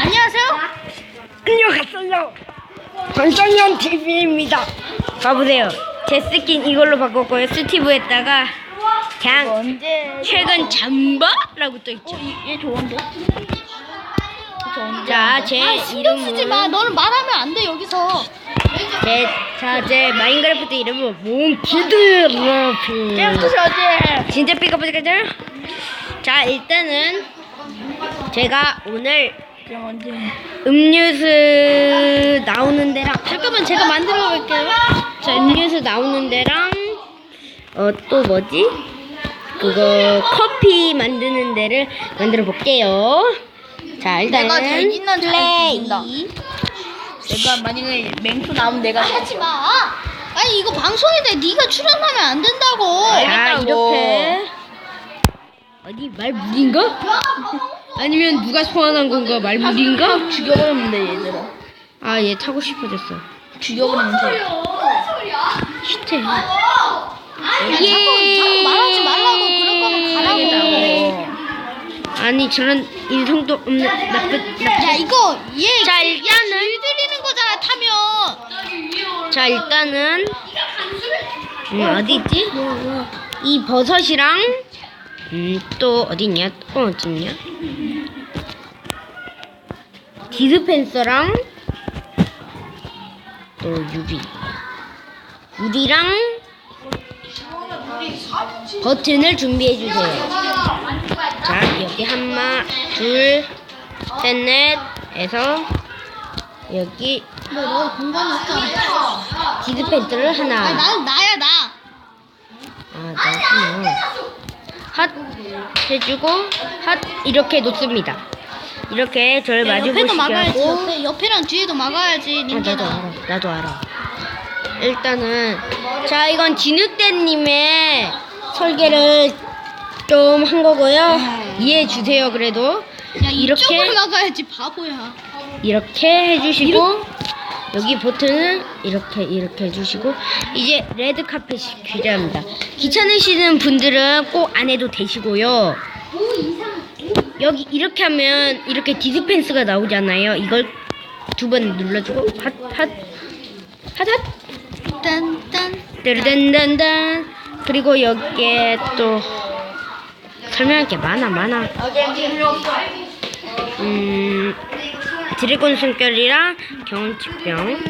안녕하세요. 안녕하세요. 권성현 TV입니다. 봐보세요. 제 스킨 이걸로 바꿨고요. 스티브에다가 그냥? 최근 잠바라고 또 있죠. 얘 좋은데? 자, 제 아, 신경 쓰지 마. 너는 말하면 안 돼 여기서. 제, 자, 제 마인크래프트 이름은 몽키드러프. 어제. 진짜 삐까삐까죠? 자, 일단은 제가 오늘? 음료수 나오는 데랑 잠깐만 제가 만들어 볼게요. 자, 음료수 나오는 데랑 어 또 뭐지? 그거 커피 만드는 데를 만들어 볼게요. 자, 일단은 내가 잘 플레이. 대긴다. 내가 만약에 맹수 나오면 내가 하지 마. 아니 이거 방송인데 네가 출연하면 안 된다고. 자, 알겠다고. 이렇게 어디 말 무리인가? 아니면 누가 소환한 건가? 말 무리인가? 죽여버리면 돼 얘들아. 아, 얘 타고 싶어졌어. 죽여버리면 돼. 야, 자꾸, 자꾸 말하지 말라고 그럴 거면 가라고. 아니 저런 인성도 없는 나쁜 나쁜. 야 이거 얘 자, 길- 일단은- 길 들이는 거잖아 타면. 자 일단은 음, 어디 있지? 이 버섯이랑 음, 또 어디 있냐? 또 어디 있냐? 디스펜서랑 또 유리 유리랑 버튼을 준비해 주세요. 자 여기 한마 둘셋넷 해서 여기 너너 공간이 없잖아. 디스펜서를 아 하나 나는 나야 나. 아, 나구나. 핫 해주고 핫 이렇게 놓습니다. 이렇게 저를 야, 마주 옆에도 보시게 막아야지. 하고 옆에 옆에랑 뒤에도 막아야지. 아, 나도. 알아. 나도 알아. 일단은 자 이건 진흙대님의 설계를 좀 한 거고요. 이해해 주세요. 그래도 야 이렇게- 이쪽을 막아야지 바보야. 이렇게 해주시고 여기 버튼은 이렇게 이렇게 해주시고 이제 레드 카펫이 필요합니다. 귀찮으시는 분들은 꼭 안 해도 되시고요. 여기 이렇게 하면 이렇게 디스펜스가 나오잖아요. 이걸 두 번 눌러주고 핫핫 핫핫 딴딴. 르단단단 그리고 여기에 또 설명할 게 많아 많아. 음 드래곤 숨결이랑 경운치병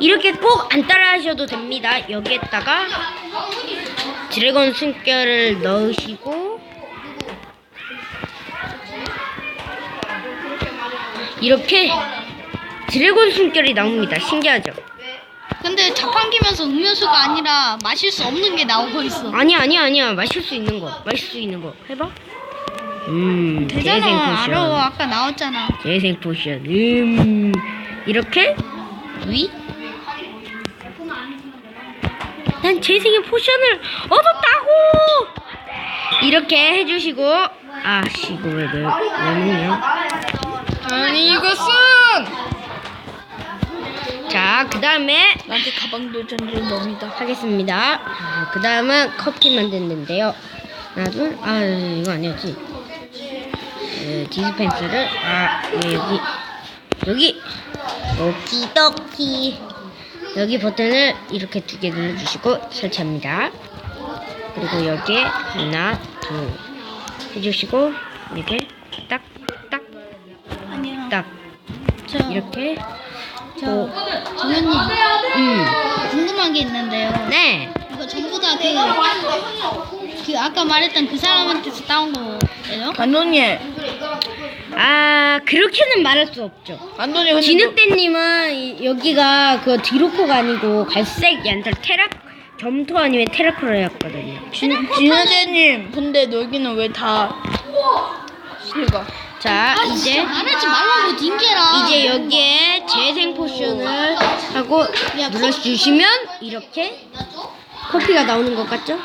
이렇게 꼭 안 따라 하셔도 됩니다. 여기에다가 드래곤 숨결을 넣으시고 이렇게 드래곤 숨결이 나옵니다. 신기하죠? 근데 자판기면서 음료수가 아니라 마실 수 없는 게 나오고 있어. 아니야 아니야 아니야 마실 수 있는 거 마실 수 있는 거 해봐 음 재생 되잖아. 알아. 포션 아까 나왔잖아. 재생 포션 음 이렇게 위? 난 재생의 포션을 얻었다고 이렇게 해주시고 아 씨 이거 왜, 왜, 왜 먹냐 아니 이것은 자 그 다음에 나한테 가방도 전전 놉니다. 하겠습니다. 그 다음은 커피 만드는데요. 하나, 둘, 아, 이거 아니었지. 어, 디스펜서를, 아, 예, 여기, 여기, 오키도키. 여기 버튼을 이렇게 두 개 눌러주시고 설치합니다. 그리고 여기에 하나, 둘 해주시고, 이렇게 딱, 딱, 아니야. 딱, 저, 이렇게, 저 또, 정현님 음, 궁금한 게 있는데요. 네. 이거 전부 다 그, 그 아까 말했던 그 사람한테서 따온 거예요? 감독님, 아, 그렇게는 말할 수 없죠. 감독님 근데 진흙대님은 이- 여기가 그 디로코가 아니고 갈색 얀들 테라 점토 아니면 테라코라였거든요. 진현대님, 근데 여기는 왜 다 실가? 자 아, 이제 말하지 말라고 딩게라. 이제 여기에 재생 포션을 하고 눌러주시면 이렇게 커피가 나오는 것 같죠?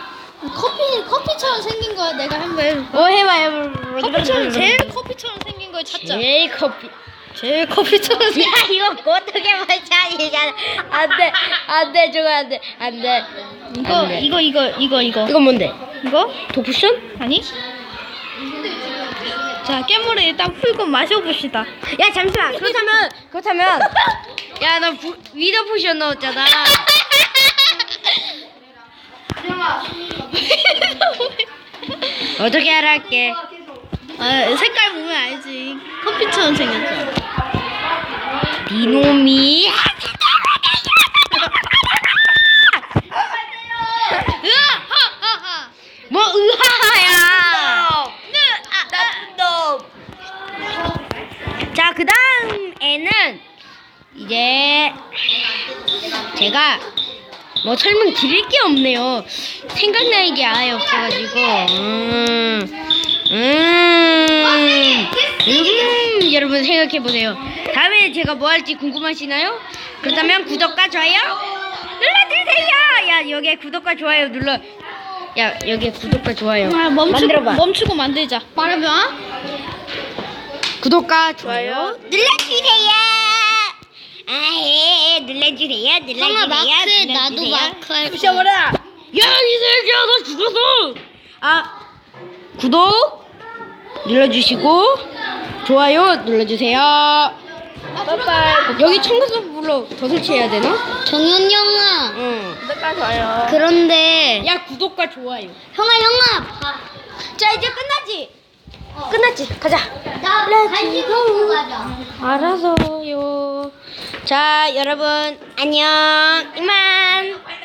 커피 커피처럼 생긴 거야. 내가 한번 해볼게. 어 해봐 해봐. 커피처럼 제일 커피처럼 생긴 걸 찾자. 제일 커피. 제일 커피처럼 생긴. 야 이거 어떻게 말차이잖아. 안돼 안돼 저거 안돼 안돼. 이거 이거 이거 이거 이거 이건 뭔데? 이거 도쿠션? 아니? 자, 깨물을 일단 풀고 마셔봅시다. 야 잠시만 그렇다면 그렇다면 야너 위더 포션 넣었잖아 어떻게 하라 할게 아, 색깔 보면 알지. 커피처럼. 니놈이 으아하하하. 뭐 의하야. 자 그 다음에는 이제 제가 뭐 설명 드릴 게 없네요 생각나는 게 아예 없어가지고 음, 음, 음, 여러분 생각해 보세요 다음에 제가 뭐 할지 궁금하시나요? 그렇다면 구독과 좋아요 눌러주세요 야 여기에 구독과 좋아요 눌러 야 여기에 구독과 좋아요 아, 멈추고 만들어봐 멈추고 만들자. 말해봐. 구독과 좋아요 눌러주세요. 아예 눌러주세요. 눌러주세요. 형아 마크해 나도 눌러주세요. 마크 할 거야. 부셔버려. 야이 새끼야 너 죽었어. 아 구독 눌러주시고 좋아요 눌러주세요. 빠빠이. 여기 청소도 불러 더 설치해야 되나? 정현 형아. 응. 구독과 좋아요. 그런데 야 구독과 좋아요. 형아 형아. 자 이제 끝났지. 끝났지. 가자. 나 간식 먹으러 가자. 알아서요. 자 여러분 안녕 이만.